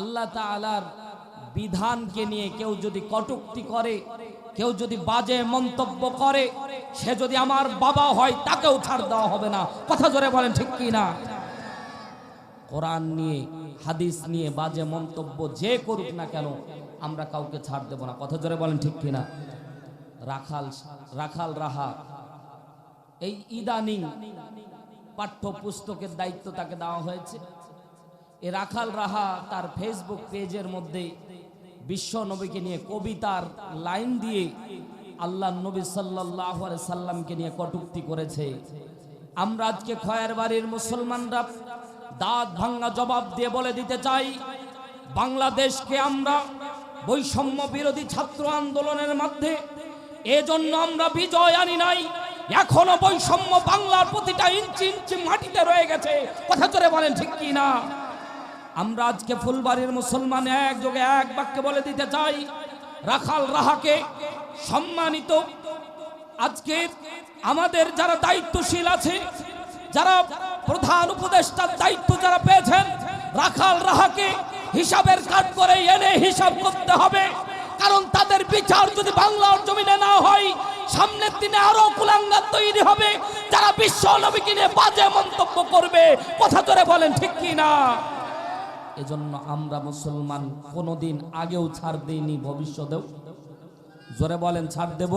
আল্লাহ তাআলার বিধানকে নিয়ে কেউ যদি কটুক্তি করে, কেউ যদি বাজে মন্তব্য করে, সে যদি আমার বাবা হয় তাকেও ছাড় দেওয়া হবে না। কথা জোরে বলেন, ঠিক কি না? কোরআন নিয়ে, হাদিস নিয়ে বাজে মন্তব্য যে করুক না কেন, আমরা কাউকে ছাড় দেব না। কথা জোরে বলেন, ঠিক কিনা রাখাল রাখাল রাহা, এই ইদানিং পাঠ্য পুস্তকের দায়িত্ব তাকে দেওয়া হয়েছে। এ রাখাল রাহা তার ফেসবুক পেজের মধ্যে বিশ্ব নবীকে নিয়ে কবিতার লাইন দিয়ে আল্লাহ নবী সাল্লাহ সাল্লামকে নিয়ে কটুক্তি করেছে। আমরা আজকে খয়ের বাড়ির মুসলমানরা দাঁত ভাঙ্গা জবাব দিয়ে বলে দিতে চাই, বাংলাদেশকে আমরা বৈষম্য বিরোধী ছাত্র আন্দোলনের মধ্যে এজন্য আমরা বিজয় আনি নাই। এখনও বৈষম্য বাংলার প্রতিটা ইঞ্চি ইঞ্চি মাটিতে রয়ে গেছে। কথা চলে বলেন ঠিক কি না আমরা আজকে ফুলবাড়ির মুসলমান এক যোগে এক বাক্যে বলে দিতে চাই, রাখাল রাহাকে সম্মানিত। আজকে আমাদের যারা দায়িত্বশীল আছে, যারা প্রধান উপদেষ্টার দায়িত্ব যারা পেয়েছেন, রাখাল রাহাকে হিসাবের কাট করে এনে হিসাব করতে হবে। কারণ তাদের বিচার যদি বাংলার জমিনে না হয়, সামনের দিনে আরও কুলাঙ্গার তৈরি হবে। যারা বিশ্ব নবীকে নিয়ে বাজে মন্তব্য করবে, কথা ধরে বলেন ঠিক কি না এজন্য আমরা মুসলমান কোনোদিন আগেও ছাড় দিইনি, ভবিষ্যতেও। জোরে বলেন, ছাড় দেব।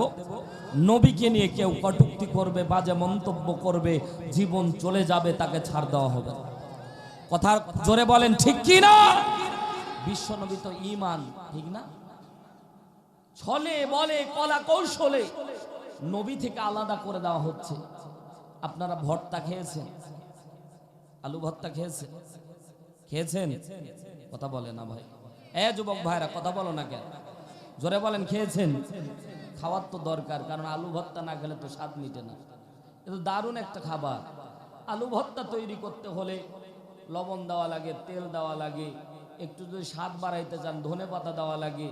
নবীকে নিয়ে কেউ কটুক্তি করবে, বাজে মন্তব্য করবে, জীবন চলে যাবে, তাকে ছাড় দেওয়া হবে কথা জোরে বলেন, ঠিক কি না? বিশ্ব নবী তো ইমান ঠিক না? ছলে বলে, কলা কৌশলে। নবী থেকে আলাদা করে দেওয়া হচ্ছে। আপনারা ভর্তা খেয়েছেন? আলু ভর্তা খেয়েছেন? খেয়েছেন? কথা বলে না ভাই। এ যুবক ভাইরা, কথা বলো না কেন? জোরে বলেন, খেয়েছেন? খাওয়ার তো দরকার, কারণ আলু ভর্তা না খেলে তো স্বাদ মিটে না। কিন্তু দারুণ একটা খাবার। আলু ভর্তা তৈরি করতে হলে লবণ দেওয়া লাগে, তেল দেওয়া লাগে, একটু যদি স্বাদ বাড়াইতে চান, ধনে পাতা দেওয়া লাগে,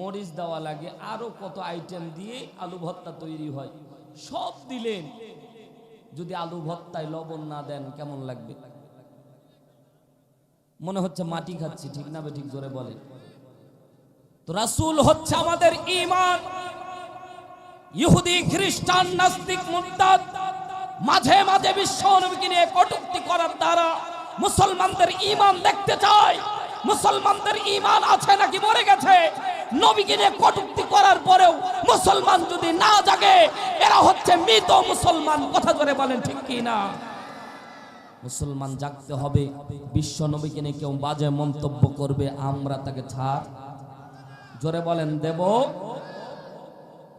মরিচ দেওয়া লাগে, আরও কত আইটেম দিয়ে আলু ভর্তা তৈরি হয়। সব দিলেন যদি আলু ভর্তায় লবণ না দেন, কেমন লাগবে? মনে হচ্ছে মাটি খাচ্ছি, ঠিক না বে ঠিক জোরে বলে। তো রাসূল হচ্ছে আমাদের ঈমান। ইহুদি, খ্রিস্টান, নাস্তিক, মুরতাদ, মাঝে মাঝে বিশ্ব নবীকে নিয়ে কটূক্তি করার দ্বারা মুসলমানদের ঈমান দেখতে চায়। মুসলমানদের ঈমান আছে নাকি মরে গেছে? নবীকে নিয়ে কটূক্তি করার পরেও মুসলমান যদি না জাগে, এরা হচ্ছে মৃত মুসলমান। কথা ধরে বলেন ঠিক কি না মুসলমান জাগতে হবে। বিশ্ব নবীকে নিয়ে কেউ বাজে মন্তব্য করবে, আমরা তাকে ছাড়। জোরে বলেন, দেব।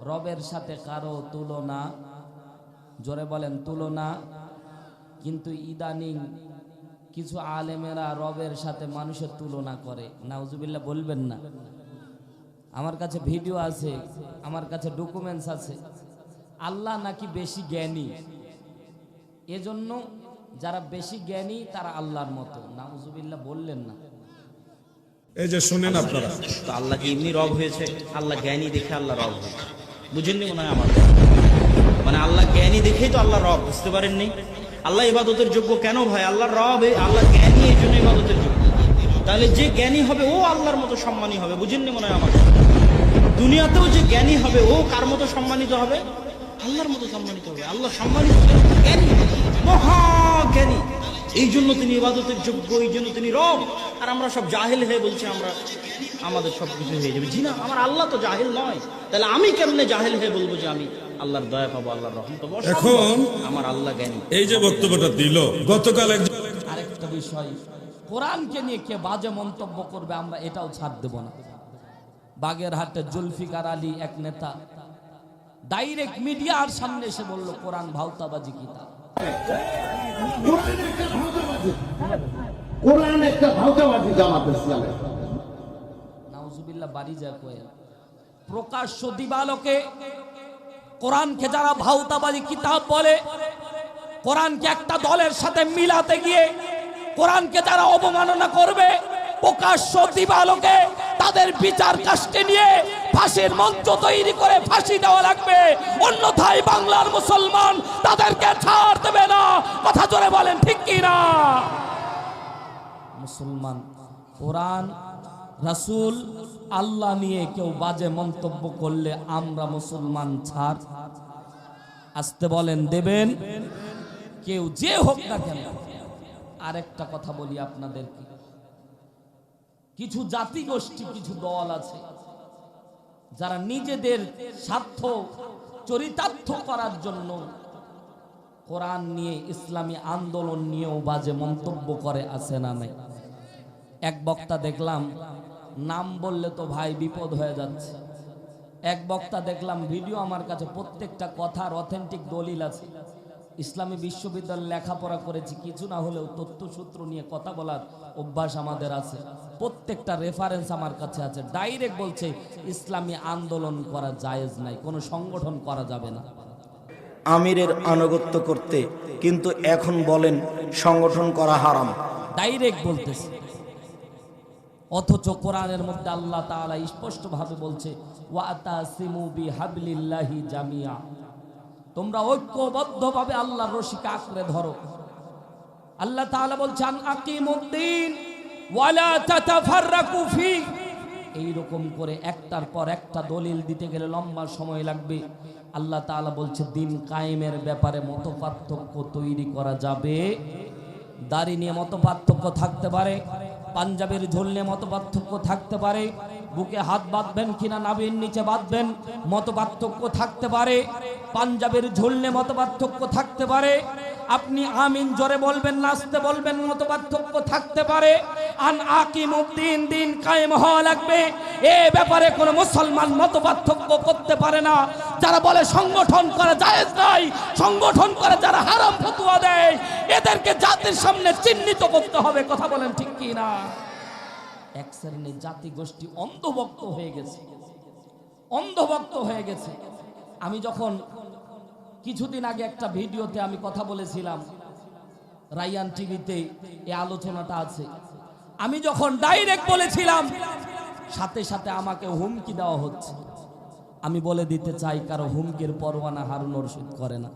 রবের সাথে কারও তুলনা, জোরে বলেন, তুলনা। কিন্তু ইদানিং কিছু আলেমেরা রবের সাথে মানুষের তুলনা করে। নাউজুবিল্লাহ, বলবেন না। আমার কাছে ভিডিও আছে, আমার কাছে ডকুমেন্টস আছে। আল্লাহ নাকি বেশি জ্ঞানী। এজন্য যারা বেশি জ্ঞানী তারা আল্লাহর মতো। নাউজুবিল্লাহ বললেন না। এই যে শুনেন আপনারা। তো আল্লাহ কি এমনি রব হয়েছে? আল্লাহ জ্ঞানী দেখে আল্লাহ রব হয়েছে। বুঝেননি মনে হয় আমার মানে আল্লাহ জ্ঞানী দেখেই তো আল্লাহ রব বুঝতে পারেননি? আল্লাহ ইবাদতের যোগ্য কেন ভাই? আল্লাহ রব আল্লাহ জ্ঞানী এই জন্য ইবাদতের যোগ্য। তাহলে যে জ্ঞানী হবে ও আল্লাহর মতো সম্মানী হবে বুঝেননি মনে হয় আমার দুনিয়াতেও যে জ্ঞানী হবে ও কার মতো সম্মানিত হবে? আল্লাহর মতো সম্মানিত হবে। আল্লাহ সম্মানিত জ্ঞানী মহা জ্ঞানী এই জন্য তিনি ইবাদতের যোগ্য এই জন্য তিনি রব। আর আমরা সব জাহেল হয়ে বলছি আমরা আমাদের সব কিছু হয়ে যাবে। জি না আমার আল্লাহ তো জাহেল নয়। তাহলে আমি কেমনে জাহেল হয়ে বলব যে আমি আল্লাহর দয়া পাবো আল্লাহর রহম পাবো? এখন আমার আল্লাহ জ্ঞানী। এই যে বক্তব্যটা দিল গতকাল আরেকটা বিষয় কোরআনকে নিয়ে কে বাজে মন্তব্য করবে আমরা এটাও ছাড় দেব না। বাগেরহাটের জুলফিকার আলী এক নেতা ডাইরেক্ট মিডিয়ার সামনে এসে বলল কোরআন ভাউতাবাজি কিতাব কোরআন একটা জামাত নাউজুবিল্লাহ, বাড়ি কোয়েল প্রকাশ্য দিবালোকে কোরআনকে যারা কিতাব বলে কোরআনকে একটা দলের সাথে মিলাতে গিয়ে কোরআনকে যারা অবমাননা করবে, প্রকাশ্য দিবালোকে তাদের বিচার কাষ্টে নিয়ে ফাঁসির মঞ্চ তৈরি করে ফাঁসি দেওয়া লাগবে। অন্যথায় বাংলার মুসলমান তাদেরকে ছাড় মুসলমান, কোরআন, রাসূল, আল্লাহ নিয়ে কেউ বাজে মন্তব্য করলে আমরা মুসলমান ছাড়। আসতে বলেন, দেবেন? কেউ যে হোক না কেন। আরেকটা কথা বলি আপনাদেরকে। কিছু জাতি গোষ্ঠী কিছু দল আছে, যারা নিজেদের স্বার্থ, চরিতার্থ করার জন্য কোরআন নিয়ে, ইসলামী আন্দোলন নিয়েও বাজে মন্তব্য করে, আছে না নাই? এক বক্তা দেখলাম, নাম বললে তো ভাই বিপদ হয়ে যাচ্ছে। এক বক্তা দেখলাম, ভিডিও আমার কাছে প্রত্যেকটা কথার অথেন্টিক দলিল আছে। ইসলামী বিশ্ববিদ্যালয়ে লেখাপড়া করেছি, কিছু না হলেও তথ্যসূত্র নিয়ে কথা বলার অভ্যাস আমাদের আছে। প্রত্যেকটা রেফারেন্স আমার কাছে আছে। ডাইরেক্ট বলছে, ইসলামী আন্দোলন করা জায়েজ নাই, কোনো সংগঠন করা যাবে না। আমিরের আনুগত্য করতে, কিন্তু এখন বলেন সংগঠন করা হারাম। ডাইরেক্ট বলতেছে। অথচ কোরআনের মধ্যে আল্লাহ তাআলা স্পষ্টভাবে বলছে জামিয়া। তোমরা ঐক্যবদ্ধভাবে আল্লাহর রশিকে আঁকড়ে ধরো। আল্লাহ তাআলা বলছেন আকিমুদ্দিন, ওয়ালা তাতাফাররাকু ফি। এইরকম করে একটার পর একটা দলিল দিতে গেলে লম্বা সময় লাগবে। আল্লাহ তালা বলছে, দিন কায়েমের ব্যাপারে মত পার্থক্য তৈরি করা যাবে। দাড়ি নিয়ে মত পার্থক্য থাকতে পারে, পাঞ্জাবের ঝোল নিয়ে মত পার্থক্য থাকতে পারে, বুকে হাত বাঁধবেন কিনা নাবির নিচে বাঁধবেন মত পার্থক্য থাকতে পারে, পাঞ্জাবের ঝোল নিয়ে মত পার্থক্য থাকতে পারে আপনি আমিন জোরে বলবেন, নাচতে বলবেন মত পার্থক্য থাকতে পারে। আন আকিম উদ্দিন দিন কায়েম হওয়া লাগবে। এ ব্যাপারে কোনো মুসলমান মত পার্থক্য করতে পারে না। যারা বলে সংগঠন করা জায়েজ নাই সংগঠন করে যারা হারাম ফতুয়া দেয়, এদেরকে জাতির সামনে চিহ্নিত করতে হবে। কথা বলেন ঠিক কি না? এক শ্রেণির জাতি গোষ্ঠী অন্ধভক্ত হয়ে গেছে। অন্ধভক্ত হয়ে গেছে। আমি যখন কিছুদিন আগে একটা ভিডিওতে আমি কথা বলেছিলাম। রাইয়ান টিভিতে এই আলোচনাটা আছে। আমি যখন ডাইরেক্ট বলেছিলাম, সাথে সাথে আমাকে হুমকি দেওয়া হচ্ছে। আমি বলে দিতে চাই, কারও হুমকির পরোয়ানা হারুন রশিদ করে না।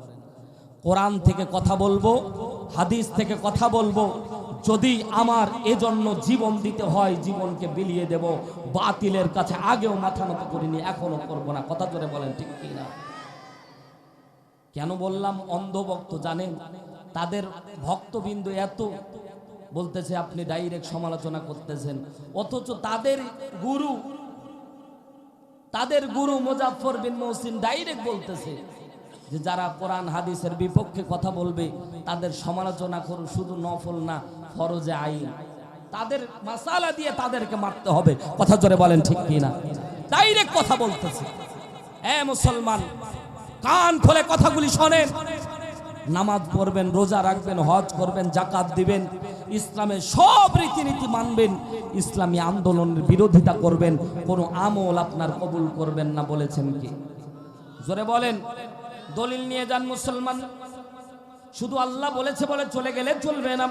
কোরআন থেকে কথা বলব, হাদিস থেকে কথা বলব, যদি আমার এজন্য জীবন দিতে হয়, জীবনকে বিলিয়ে দেব, বাতিলের কাছে আগেও মাথা নত করিনি এখনও করব না। কথা জোরে বলেন, ঠিক কি না কেন বললাম অন্ধ অন্ধভক্ত জানেন? তাদের ভক্তবিন্দু এত, বলতেছে আপনি ডাইরেক্ট সমালোচনা করতেছেন। অথচ তাদের গুরু তাদের গুরু মুজাফর বিন মহসিন ডাইরেক্ট বলতেছে যে যারা কোরআন, হাদিসের বিপক্ষে কথা বলবে, তাদের সমালোচনা করুন, শুধু নফল না, ফরজে আইন। তাদের মাসালা দিয়ে তাদেরকে মারতে হবে। কথা জোরে বলেন ঠিক কি না ডাইরেক্ট কথা বলতেছে। এ মুসলমান কান খোলে কথাগুলি শোনেন। নামাজ পড়বেন, রোজা রাখবেন, হজ করবেন, জাকাত দিবেন, ইসলামের সব রীতিনীতি মানবেন, ইসলামী আন্দোলনের বিরোধিতা করবেন, কোনো আমল আপনার কবুল করবেন না বলেছেন কি? জোরে বলেন, দলিল নিয়ে যান মুসলমান। শুধু আল্লাহ বলেছে বলে চলে গেলে চলবে না।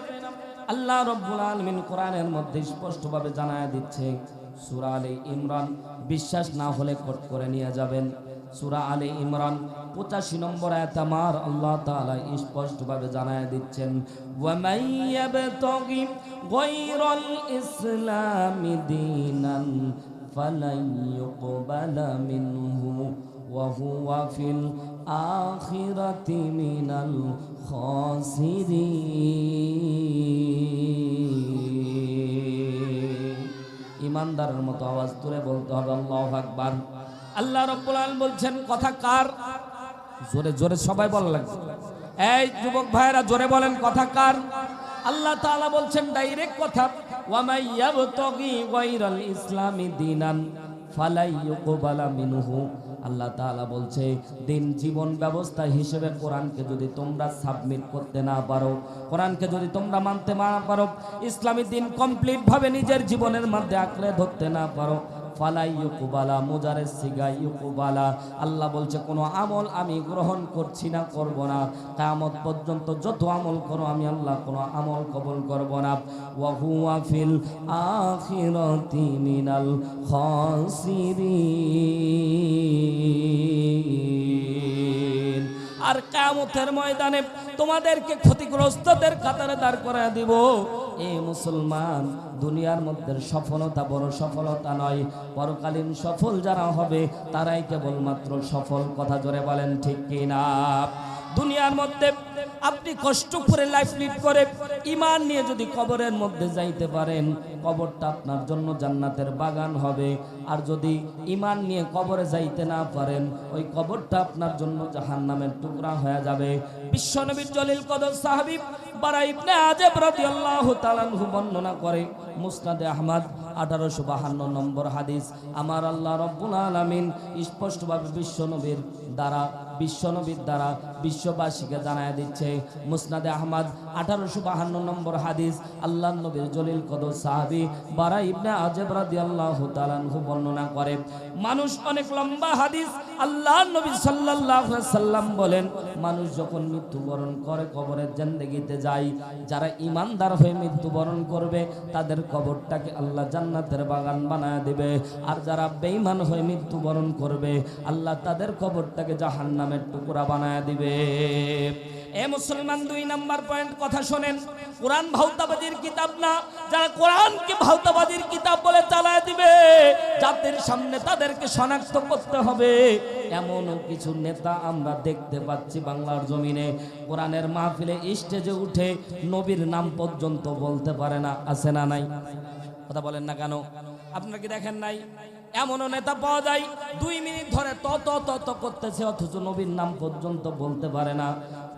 আল্লাহ রব্বুল আলমিন কোরআনের মধ্যে স্পষ্টভাবে জানায় দিচ্ছে, সুরা আলী ইমরান, বিশ্বাস না হলে কোট করে নিয়ে যাবেন। সুরা আলে ইমরান, পঁচাশি নম্বর আয়াত আমার আল্লাহ তাআলা স্পষ্টভাবে জানায় দিচ্ছেন ইমানদারের মতো আওয়াজ তুলে বলতে হবে, আল্লাহ আকবার। আল্লাহ রব্বুল আলামিন বলছেন, কথা কার? জোরে জোরে সবাই বলা লাগবে। এই যুবক ভাইরা জোরে বলেন, কথা কার? আল্লাহ তাআলা বলছেন, ডাইরেক্ট কথা ইসলামি ফালাই আল্লাহ তাআলা বলছে, দিন জীবন ব্যবস্থা হিসেবে যদি তোমরা সাবমিট করতে না পারো যদি তোমরা মানতে না পারো, ইসলামী দিন কমপ্লিট ভাবে নিজের জীবনের মধ্যে আঁকড়ে ধরতে না পারো ফালাই ইউকুবালা, মুজারের সিগা ইউকুবালা। আল্লাহ বলছে, কোনো আমল আমি গ্রহণ করছি না, করব না। কামত পর্যন্ত যত আমল করো আমি আল্লাহ, কোনো আমল কবল করব না। ওয়াহুয়া ফিল আখিরাতি মিনাল খাসিরিন। আর কামতের ময়দানে তোমাদেরকে ক্ষতিগ্রস্তদের কাতারে দাঁড় করা দিব। এ মুসলমান, দুনিয়ার মধ্যে সফলতা বড় সফলতা নয়। পরকালীন সফল যারা হবে, তারাই কেবলমাত্র সফল। কথা জোরে বলেন ঠিক কিনা? দুনিয়ার মধ্যে আপনি কষ্ট করে লাইফ লিড করে ইমান নিয়ে যদি কবরের মধ্যে যাইতে পারেন, কবরটা আপনার জন্য জান্নাতের বাগান হবে। আর যদি ইমান নিয়ে কবরে যাইতে না পারেন, ওই কবরটা আপনার জন্য জাহান্নামের টুকরা হয়ে যাবে। বিশ্বনবীর জলিল কদর সাহাবিব নম্বর হাদিস, আমার আল্লাহ স্পষ্টভাবে বিশ্বনবীর দ্বারা, বিশ্বনবীর দ্বারা বিশ্ববাসীকে জানায় দিচ্ছে, মুসনাদে আহমদ, আঠারোশো বাহান্ন নম্বর হাদিস আল্লাহ নবীর জলিল কদর সাহাবি বারা ইবনে আজেব রাদিয়াল্লাহু তাআলা আনহু বর্ণনা করে। মানুষ অনেক লম্বা হাদিস আল্লাহ নবী আলাইহি সাল্লাম বলেন, মানুষ যখন মৃত্যুবরণ করে কবরের জিন্দেগিতে যায়, যারা ইমানদার হয়ে মৃত্যুবরণ করবে, তাদের কবরটাকে আল্লাহ জান্নাতের বাগান বানায় দেবে। আর যারা বেঈমান হয়ে মৃত্যুবরণ করবে, আল্লাহ তাদের কবরটাকে জাহান্নামের টুকরা বানায় দিবে। এ মুসলমান দুই নাম্বার পয়েন্ট, কথা শোনেন। কোরআন ভাউতাবাদীর কিতাব না, যারা কোরআনকে ভাউতাবাদীর কিতাব বলে চালায় দিবে, জাতির সামনে তাদেরকে শনাক্ত করতে হবে। এমনও কিছু নেতা আমরা দেখতে পাচ্ছি বাংলার জমিনে। কোরআনের মাহফিলে স্টেজে উঠে নবীর নাম পর্যন্ত বলতে পারে না, আছে না নাই? কথা বলেন না কেন? আপনারা কি দেখেন নাই? এমনও নেতা পাওয়া যায়। দুই মিনিট ধরে তত তত করতেছে, অথচ নবীর নাম পর্যন্ত বলতে পারে না।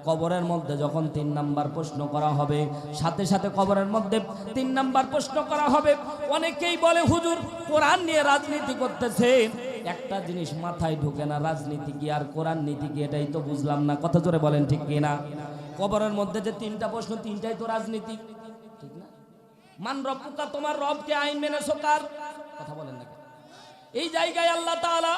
কবরের মধ্যে যখন তিন নাম্বার প্রশ্ন করা হবে, সাথে সাথে কবরের মধ্যে তিন নাম্বার প্রশ্ন করা হবে। অনেকেই বলে, হুজুর, কোরআন নিয়ে রাজনীতি করতেছে। একটা জিনিস মাথায় ঢুকে না, রাজনীতি কি আর কোরআন নীতি কি, এটাই তো বুঝলাম না। কথা জোরে বলেন, ঠিক কি না? কবরের মধ্যে যে তিনটা প্রশ্ন, তিনটাই তো রাজনীতি। ঠিক না? মান রব তোমার রবকে আইন মেনেছো কার? কথা বলেন না কেন? এই জায়গায় আল্লাহ তালা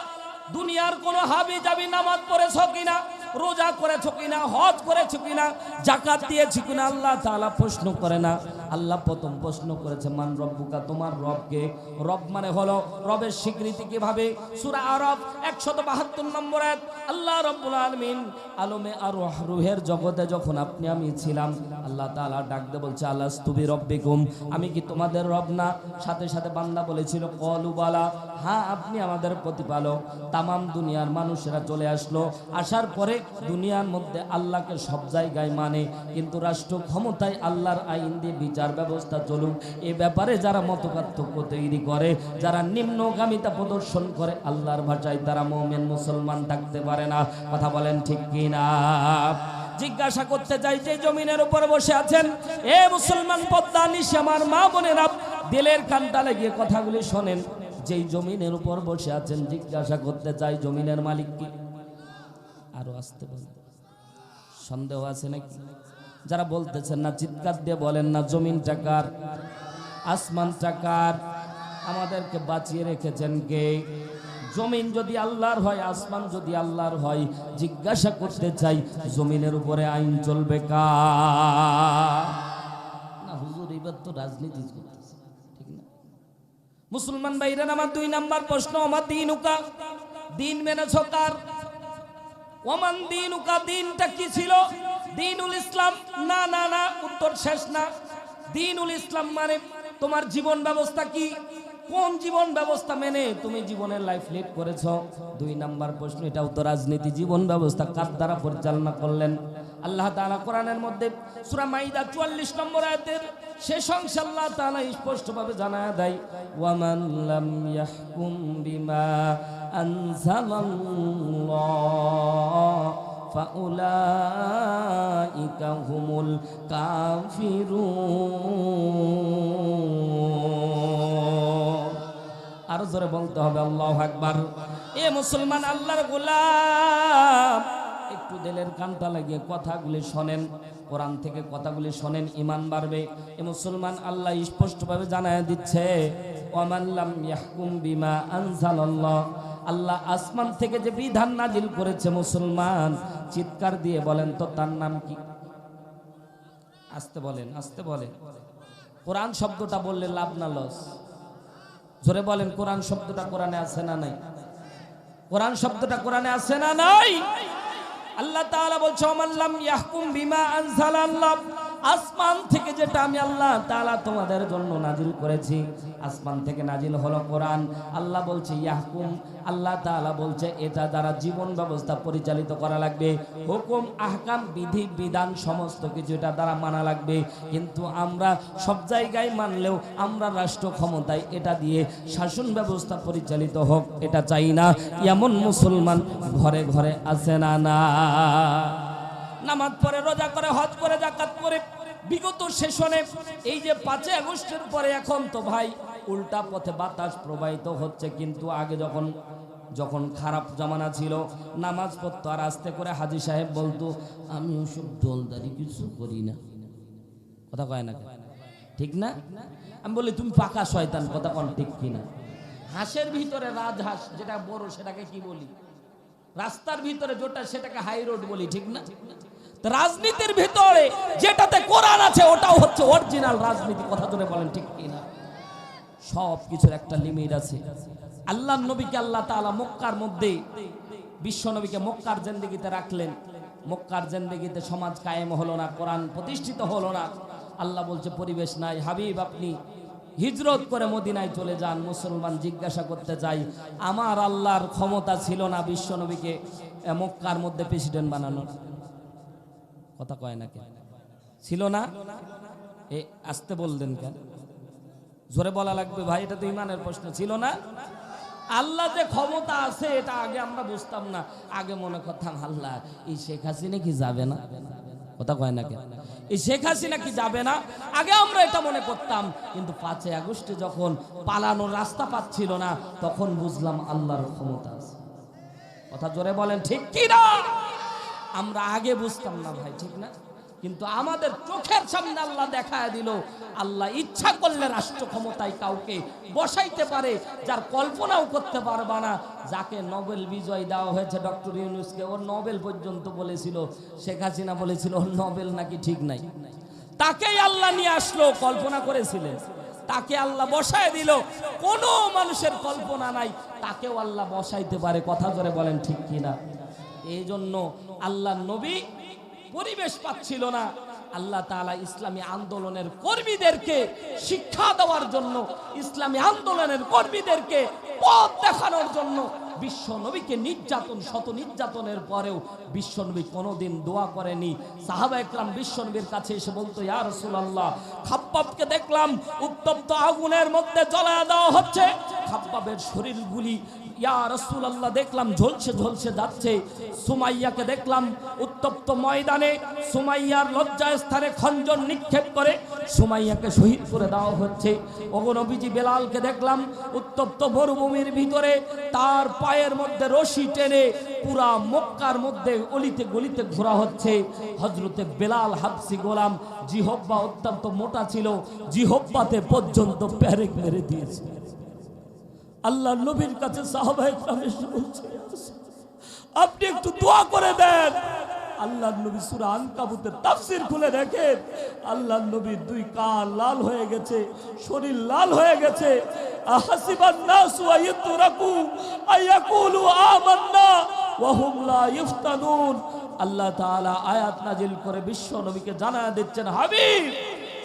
দুনিয়ার কোনো হাবি যাবি নামাজ পড়েছ কিনা? রোজা করেছ কিনা, হজ করেছ কিনা, জাকাত দিয়েছ কিনা, আল্লাহ তাআলা প্রশ্ন করে না। আল্লাহ প্রথম প্রশ্ন করেছে, মান রব্বুকা? তোমার রবকে। রব মানে হলো রবের স্বীকৃতি কীভাবে? সূরা আরব 172 নম্বর আয়াত, আল্লাহ রব্বুল আলামিন আলমে আর রুহের জগতে যখন আপনি, আমি ছিলাম, আল্লাহ তাআলা ডাক দিয়ে বলছে আল্লাহ তুবি রব্বিকুম আমি কি তোমাদের রব না? সাথে সাথে বান্দা বলেছিল, কলু বালা। হ্যাঁ আপনি আমাদের প্রতিপালক। তামাম দুনিয়ার মানুষেরা চলে আসলো। আসার পরে দুনিয়ার মধ্যে আল্লাহকে সব জায়গায় মানে কিন্তু রাষ্ট্র ক্ষমতায় আল্লাহর আইন দিয়ে বিচার ব্যবস্থা চলুক, এ ব্যাপারে যারা মতপার্থক্য তৈরি করে, যারা নিম্নগামিতা প্রদর্শন করে, আল্লাহর ভাষায় তারা মোমেন মুসলমান থাকতে পারে না। কথা বলেন ঠিক কি না জিজ্ঞাসা করতে চাই যে জমিনের উপর বসে আছেন? এ মুসলমান পদ্মা নিশে আমার মা বোনেরা, দিলের কানটা লাগিয়ে কথাগুলি শোনেন। যেই জমিনের উপর বসে আছেন, জিজ্ঞাসা করতে চাই জমিনের মালিক কি? আরও আসতে বলতে। সন্দেহ আছে নাকি? যারা বলতেছেন না, চিৎকার দিয়ে বলেন না জমিন টাকার আসমান টাকার আমাদেরকে বাঁচিয়ে রেখেছেন কে? জমিন যদি আল্লাহর হয়, আসমান যদি আল্লাহর হয়, জিজ্ঞাসা করতে চাই, জমিনের উপরে আইন চলবে কা না, হুজুর, এবার তো রাজনীতি ঠিক না? মুসলমান ভাইরা, আমার দুই নাম্বার প্রশ্ন আমার দিন উকা দিন মেনে কার? ওমান দিন উকা দিনটা কি ছিল? দিনুল ইসলাম, না না না, উত্তর শেষ না। দিনুল ইসলাম মানে তোমার জীবন ব্যবস্থা কি? কোন জীবন ব্যবস্থা মেনে তুমি জীবনের লাইফ লিড করেছ? দুই নাম্বার প্রশ্ন, এটাও তো রাজনীতি, জীবন ব্যবস্থা কার দ্বারা পরিচালনা করলেন? আল্লাহ তালা কোরআনের মধ্যে সুরা মাইদা 44 নম্বর আয়তের শেষ অংশে আল্লাহ তাআলা স্পষ্টভাবে জানা দেয় ওয়া মান লাম আর জোরে বলতে হবে, আল্লাহ একবার এ মুসলমান, আল্লাহর গুলাম। দিলের কানটা লাগিয়ে কথাগুলি শোনেন, কোরআন থেকে কথাগুলি শোনেন ইমান বাড়বে। এ মুসলমান আল্লাহ স্পষ্টভাবে জানায় দিচ্ছে আল্লাহ আসমান থেকে যে বিধান নাজিল করেছে মুসলমান, চিৎকার দিয়ে বলেন, তো তার নাম কি? আসতে বলেন আসতে বলেন। কোরআন শব্দটা বললে লাভ না লস। জোরে বলেন, কোরআন শব্দটা কোরআনে আছে না নাই? কোরআন শব্দটা কোরআনে আছে না নাই? আল্লাহ তাআলা বলছো মাল্লাম ইয়াহকুম বিমা আনজালাল্লাহ? আসমান থেকে যেটা আমি আল্লাহ তাআলা তোমাদের জন্য নাজিল করেছি, আসমান থেকে নাজিল হলো কোরআন। আল্লাহ বলছে, ইয়াহকুম। আল্লাহ তাআলা বলছে, এটা দ্বারা জীবন ব্যবস্থা পরিচালিত করা লাগবে। হুকুম, আহকাম, বিধি, বিধান সমস্ত কিছু এটা দ্বারা মানা লাগবে। কিন্তু আমরা সব জায়গায় মানলেও আমরা রাষ্ট্র ক্ষমতায় এটা দিয়ে শাসন ব্যবস্থা পরিচালিত হোক, এটা চাই না। এমন মুসলমান ঘরে ঘরে আছে না না? নামাজ পড়ে, রোজা করে, হজ করে জাকাত করে, বিগত সেশনে, এই যে পাঁচই আগস্টের পরে এখন তো ভাই উল্টা পথে বাতাস প্রবাহিত হচ্ছে, কিন্তু আগে যখন যখন খারাপ জমানা ছিল, নামাজ পড়তো, আর আস্তে করে হাজি সাহেব বলতো আমি ওসব দলদারি কিছু করি না। কথা কয় না ঠিক না? আমি বলি, তুমি পাকা শয়তান, কথা কোন ঠিক কিনা? হাঁসের ভিতরে রাজহাঁস, যেটা বড় সেটাকে কি বলি? রাস্তার ভিতরে যেটা, সেটাকে হাই রোড বলি, ঠিক না? রাজনীতির ভিতরে যেটাতে কোরআন আছে, ওটাও হচ্ছে অরিজিনাল রাজনীতি। কথা ধরে বলেন, ঠিক কিনা সব কিছুর একটা লিমিট আছে। আল্লাহ নবীকে আল্লাহ তাআলা মক্কার মধ্যে বিশ্ব নবীকে মক্কার জেন্দেগিতে রাখলেন। মক্কার জেন্দেগিতে সমাজ কায়েম হলো না, কোরআন প্রতিষ্ঠিত হলো না। আল্লাহ বলছে, পরিবেশ নাই, হাবিব, আপনি হিজরত করে মদিনায় চলে যান, মুসলমান জিজ্ঞাসা করতে চাই আমার আল্লাহর ক্ষমতা ছিল না বিশ্ব নবীকে মক্কার মধ্যে প্রেসিডেন্ট বানানোর। কথা কয় না কেন? ছিল না? এ আসতে বললেন কেন? জোরে বলা লাগবে ভাই, এটা তো ইমানের প্রশ্ন। ছিল না? আল্লাহ যে ক্ষমতা আছে, এটা আগে আমরা বুঝতাম না। আগে মনে করতাম, আল্লাহ, এই শেখ হাসিনা কি যাবে না? কথা কয় না কেন? এই শেখ হাসিনা কি যাবে না? আগে আমরা এটা মনে করতাম, কিন্তু পাঁচই আগস্টে যখন পালানোর রাস্তা পাচ্ছিল না, তখন বুঝলাম আল্লাহর ক্ষমতা আছে। কথা জোরে বলেন, ঠিক কি না আমরা আগে বুঝতাম না ভাই, ঠিক না? কিন্তু আমাদের চোখের সামনে আল্লাহ দেখায় দিল, আল্লাহ ইচ্ছা করলে রাষ্ট্র ক্ষমতায় কাউকে বসাইতে পারে, যার কল্পনাও করতে পারবা না। যাকে নোবেল বিজয় দেওয়া হয়েছে ডক্টর ইউনুসকে, ওর নোবেল পর্যন্ত বলেছিল, শেখ হাসিনা বলেছিল, ওর নোবেল নাকি ঠিক নাই? তাকেই আল্লাহ নিয়ে আসলো, কল্পনা করেছিলেন। তাকে আল্লাহ বসায় দিল, কোনো মানুষের কল্পনা নাই, তাকেও আল্লাহ বসাইতে পারে, কথা ধরে বলেন ঠিক কিনা? এই জন্য আল্লাহ নবী পরিবেশ পাচ্ছিল না। আল্লাহ তাআলা ইসলামী আন্দোলনের কর্মীদেরকে শিক্ষা দেওয়ার জন্য, ইসলামী আন্দোলনের কর্মীদেরকে পথ দেখানোর জন্য বিশ্ব নবীকে নির্যাতন, শত নির্যাতনের পরেও বিশ্ব নবী কোনোদিন দোয়া করেনি। সাহাবা একরাম বিশ্ব নবীর কাছে এসে বলতো, ইয়া রাসূলুল্লাহ খাপ্পাবকে দেখলাম উত্তপ্ত আগুনের মধ্যে জ্বলায় দেওয়া হচ্ছে। খাপ্পাবের শরীরগুলি ইয়া রাসূলুল্লাহ, দেখলাম ঝলসে ঝলসে যাচ্ছে। সুমাইয়াকে দেখলাম উত্তপ্ত ময়দানে, সুমাইয়ার লজ্জা স্থানে খঞ্জন নিক্ষেপ করে সুমাইয়াকে শহীদ করে দেওয়া হচ্ছে। অগনবীজি বেলালকে দেখলাম উত্তপ্ত মরুভূমির ভিতরে, তার পায়ের মধ্যে রশি টেনে পুরা মক্কার মধ্যে অলিতে গলিতে ঘোরা হচ্ছে। হজরতে বেলাল হাবসি গোলাম জিহব্বা অত্যন্ত মোটা ছিল, জিহব্বাতে পর্যন্ত প্যারেক মেরে দিয়েছে। আল্লাহ নবীর কাছে আপনি একটু দোয়া করে দেন। আল্লাহ নবী সূরা আনকাবুতের তাফসির খুলে দেখেন। আল্লাহ নবীর দুই কান লাল হয়ে গেছে, শরীর লাল হয়ে গেছে। আল্লাহ তাআলা আয়াত নাজিল করে বিশ্ব নবীকে জানায় দিচ্ছেন, হাবিব!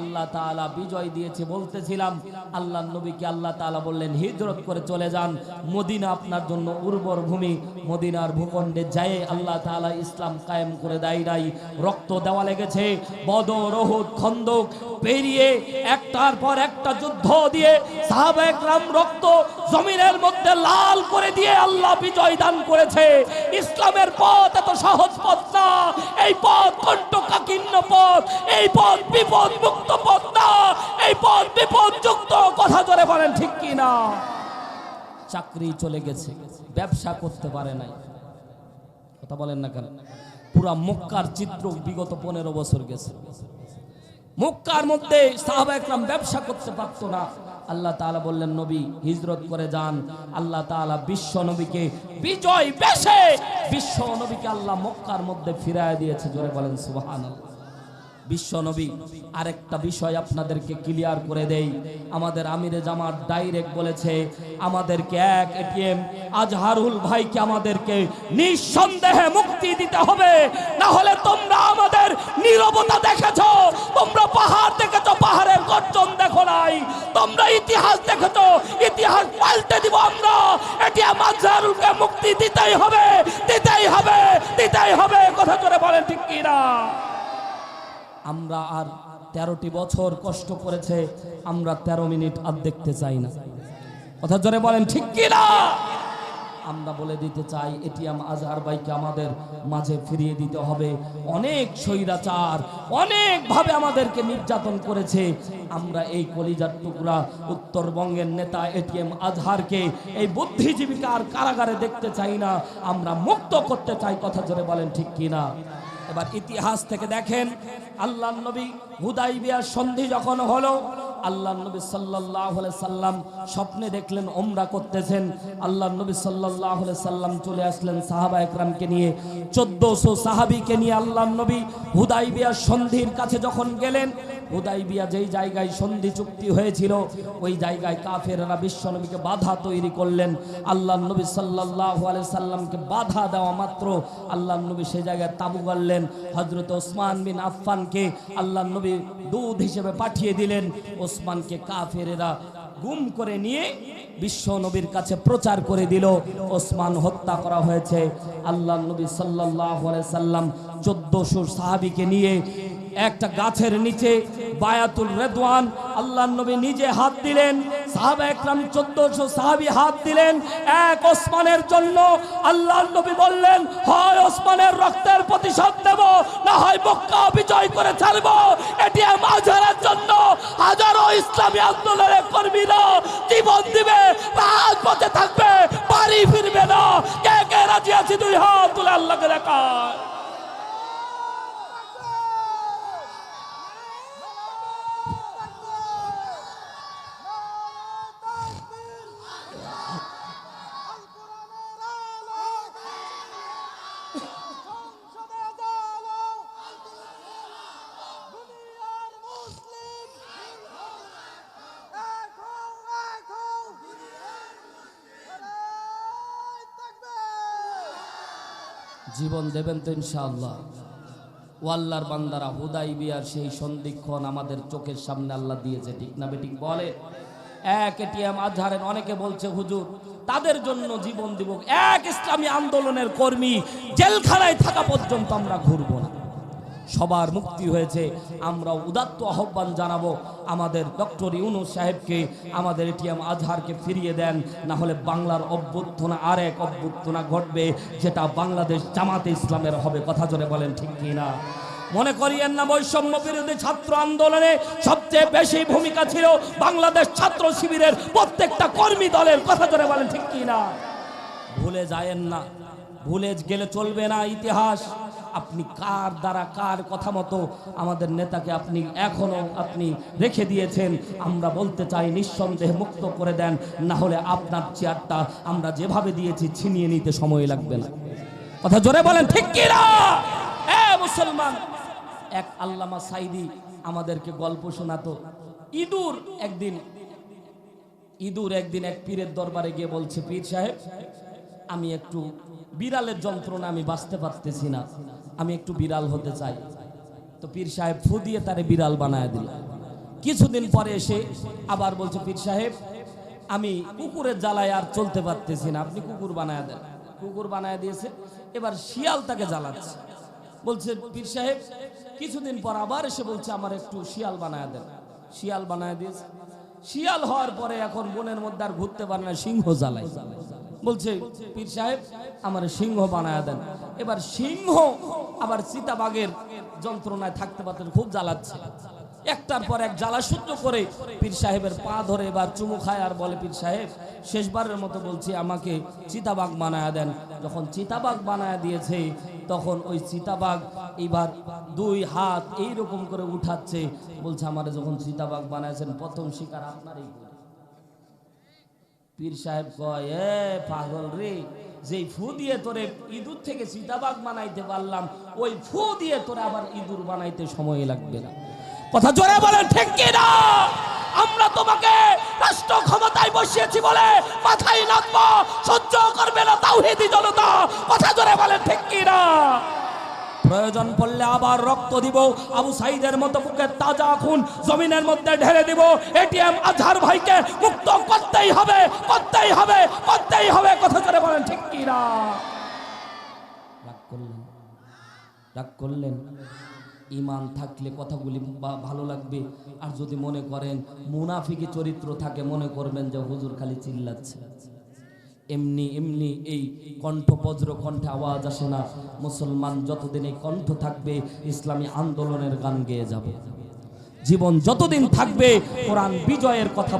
আল্লাহ তাআলা বিজয় দিয়েছে বলতেছিলাম, আল্লাহ নবীকে আল্লাহ তাআলা বললেন, হিজরত করে চলে যান। মদিনা আপনার জন্য উর্বর ভূমি। মদিনার ভূখণ্ডে যায় আল্লাহ তাআলা ইসলাম কায়েম করে দেয় নাই। রক্ত দেওয়া লেগেছে, বদর ওহুদ খন্দক পেরিয়ে একটার পর একটা যুদ্ধ দিয়ে সাহাবা একরাম রক্ত জমিনের মধ্যে লাল করে দিয়ে আল্লাহ বিজয় দান করেছে। ইসলামের পথ এত সহজ পথ না। এই পথ পথ, এই পথ বিপদ মুক্ত পথ না, এই পথ বিপদ যুক্ত, কথা বলেন ঠিক কি না? চাকরি চলে গেছে, ব্যবসা করতে পারে নাই। কথা বলেন না কেন? পুরা মক্কার চিত্র বিগত পনেরো বছর গেছে। মক্কার মধ্যে সাহাবা ব্যবসা করতে পারতো না। আল্লাহ তাআলা বললেন, নবী, হিজরত করে যান। আল্লাহ তাআলা বিশ্ব নবীকে বিজয় বেশে বিশ্ব নবীকে আল্লাহ মক্কার মধ্যে ফিরায় দিয়েছে। জোরে বলেন, সুবহানাল্লাহ। বিশ্ব নবী, আরেকটা বিষয় আপনাদেরকে ক্লিয়ার করে দেই। আমাদের আমিরে জামাত ডাইরেক্ট বলেছে, আমাদেরকে এক এটিএম আজহারুল ভাইকে আমাদেরকে নিঃসন্দেহে মুক্তি দিতে হবে। না হলে তোমরা আমাদের নীরবতা দেখেছ, তোমরা পাহাড় দেখেছ পাহাড়ের গর্জন দেখো নাই তোমরা ইতিহাস দেখেছ ইতিহাস পাল্টে দিব আমরা এটিএম আজহারুলকে মুক্তি দিতেই হবে দিতেই হবে দিতেই হবে কথা জোরে বলেন ঠিক কিনা আমরা আর তেরোটি বছর কষ্ট করেছে, আমরা তেরো মিনিট আর দেখতে চাই না। কথা জোরে বলেন, ঠিক কি না আমরা বলে দিতে চাই, এটিএম আজহার ভাইকে আমাদের মাঝে ফিরিয়ে দিতে হবে। অনেক স্বৈরাচার অনেকভাবে আমাদেরকে নির্যাতন করেছে। আমরা এই কলিজার টুকরা উত্তরবঙ্গের নেতা এটিএম আজহারকে এই বুদ্ধিজীবিকার কারাগারে দেখতে চাই না। আমরা মুক্ত করতে চাই, কথা জোরে বলেন, ঠিক কি না এবার ইতিহাস থেকে দেখেন আল্লাহ নবী হুদাইবিয়ার সন্ধি যখন হলো আল্লাহ নবী সাল্লাহ সাল্লাম স্বপ্নে দেখলেন ওমরা করতেছেন। আল্লাহ নবী সাল্লাহ সাল্লাম চলে আসলেন সাহাবা একরামকে নিয়ে। চোদ্দশো সাহাবিকে নিয়ে আল্লাহ নবী হুদাইবিয়ার সন্ধির কাছে যখন গেলেন, হুদাইবিয়া যেই জায়গায় সন্ধি চুক্তি হয়েছিল, ওই জায়গায় কাফেররা বিশ্বনবীকে বাধা তৈরি করলেন। আল্লাহ নবী সাল্লাহ সাল্লামকে বাধা দেওয়া মাত্র আল্লাহ নবী সেই জায়গায় তাবু গাড়লেন হজরত ওসমান বিন আফফানকে আল্লাহ নবী দুধ হিসেবে পাঠিয়ে দিলেন। ওসমানকে কাফেরেরা গুম করে নিয়ে বিশ্ব নবীর কাছে প্রচার করে দিল। ওসমান হত্যা করা হয়েছে। আল্লাহ নবী সাল্লাহ সাল্লাম চোদ্দশো সাহাবিকে নিয়ে একটা গাছের নিচে বায়াতুল রেদওয়ান। আল্লাহ নবী নিজে হাত দিলেন, সাহাবা একরাম চোদ্দশো সাহাবি হাত দিলেন, এক ওসমানের জন্য। আল্লাহ নবী বললেন, হয় ওসমানের রক্তের প্রতিশোধ দেব না হয় মক্কা বিজয় করে ছাড়বো। এটি মাঝারের জন্য হাজারো ইসলামী আন্দোলনের কর্মীরা জীবন দিবে রাজপথে থাকবে, বাড়ি ফিরবে না। কে কে রাজি আছি দুই হাত তুলে আল্লাহকে দেখা জীবন দেবেন তো ইনশাআল্লাহ। ও আল্লাহর বান্দারা, হুদাই বিয়ার সেই সন্ধিক্ষণ আমাদের চোখের সামনে আল্লাহ দিয়েছে, ঠিক না বেঠিক বলে? এক এটিএম আজহারেন অনেকে বলছে, হুজুর, তাদের জন্য জীবন দিব এক ইসলামী আন্দোলনের কর্মী জেলখানায় থাকা পর্যন্ত আমরা ঘুরবো। সবার মুক্তি হয়েছে। আমরা উদাত্ত আহ্বান জানাব আমাদের ডক্টর ইউনুস সাহেবকে, আমাদের এটিএম আজহারকে ফিরিয়ে দেন। না হলে বাংলার অভ্যুত্থানা আর এক অভ্যুত্থানা ঘটবে, যেটা বাংলাদেশ জামাতে ইসলামের হবে। কথা জোরে বলেন, ঠিক কি না? মনে করিয়েন না, বৈষম্য বিরোধী ছাত্র আন্দোলনে সবচেয়ে বেশি ভূমিকা ছিল বাংলাদেশ ছাত্র শিবিরের প্রত্যেকটা কর্মী দলের। কথা জোরে বলেন, ঠিক কি না? ভুলে যায়েন না। ভুলে গেলে চলবে না ইতিহাস। আপনি কার দ্বারা কার কথা মতো আমাদের নেতাকে আপনি এখনও আপনি রেখে দিয়েছেন? আমরা বলতে চাই নিঃসন্দেহে মুক্ত করে দেন, না হলে আপনার চেয়ারটা আমরা যেভাবে দিয়েছি ছিনিয়ে নিতে সময় লাগবে না। কথা জোরে বলেন, ঠিক কি না? এ মুসলমান, এক আল্লামা সাইদি আমাদেরকে গল্প শোনাতো। ইঁদুর একদিন ইঁদুর একদিন এক পীরের দরবারে গিয়ে বলছে, পীর সাহেব, আমি একটু বিড়ালের যন্ত্রণা আমি বাঁচতে পারতেছি না। আমি একটু বিড়াল হতে চাই। তো পীর সাহেব ফু দিয়ে তারে বিড়াল বানায় দিল। কিছুদিন পরে এসে আবার বলছে, পীর সাহেব, আমি কুকুরের জ্বালায় আর চলতে পারতেছি না। আপনি কুকুর বানায় দেন। কুকুর বানায় দিয়েছে। এবার শিয়াল তাকে জ্বালাচ্ছে। বলছে, পীর সাহেব, কিছুদিন পর আবার এসে বলছে, আমার একটু শিয়াল বানায় দেন। শিয়াল বানায় দিয়েছে। শিয়াল হওয়ার পরে এখন বনের মধ্যে আর ঘুরতে পারে না, সিংহ জ্বালায়। বলছে, পীর সাহেব, আমার সিংহ বানায় দেন। এবার সিংহ আবার চিতাবাগের যন্ত্রণায় থাকতে পারতেন, খুব জ্বালাচ্ছে। একটার পর এক জ্বালা সহ্য করে পীর সাহেবের পা ধরে এবার চুমু খায় আর বলে, পীর সাহেব, শেষবারের মতো বলছি, আমাকে চিতাবাগ বানায় দেন। যখন চিতাবাগ বানায় দিয়েছে, তখন ওই চিতাবাগ এবার দুই হাত এই রকম করে উঠাচ্ছে, বলছে, আমার যখন চিতাবাগ বানাইছেন প্রথম শিকার আপনারই পীর সাহেব কয়, এ পাগল রে, যেই ফু দিয়ে তোরে ইঁদুর থেকে সীতাবাগ বানাইতে পারলাম, ওই ফু দিয়ে তোরে আবার ইঁদুর বানাইতে সময় লাগবে না। কথা জোরে বলেন, ঠিক না? আমরা তোমাকে রাষ্ট্র ক্ষমতায় বসিয়েছি বলে মাথায় লাগবো সহ্য করবে না তাও তাওহিদি জনতা। কথা জোরে বলেন, ঠিক না? প্রয়োজন পড়লে আবার রক্ত দিব। আবু সাইদের মতো বুকে তাজা খুন জমিনের মধ্যে ঢেলে দিব। এটিএম আজহার ভাইকে মুক্ত করতেই হবে করতেই হবে করতেই হবে। কথা জোরে বলেন, ঠিক কি না? রাগ করলেন করলেন। ইমান থাকলে কথাগুলি ভালো লাগবে। আর যদি মনে করেন মুনাফিকি চরিত্র থাকে, মনে করবেন যে হুজুর খালি চিল্লাচ্ছে। এমনি এমনি এই কণ্ঠ বজ্র কণ্ঠে আওয়াজ আসে না মুসলমান যতদিন এই কণ্ঠ থাকবে, ইসলামী আন্দোলনের গান গেয়ে যাবে জীবন যতদিন থাকবে, কোরআন বিজয়ের কথা।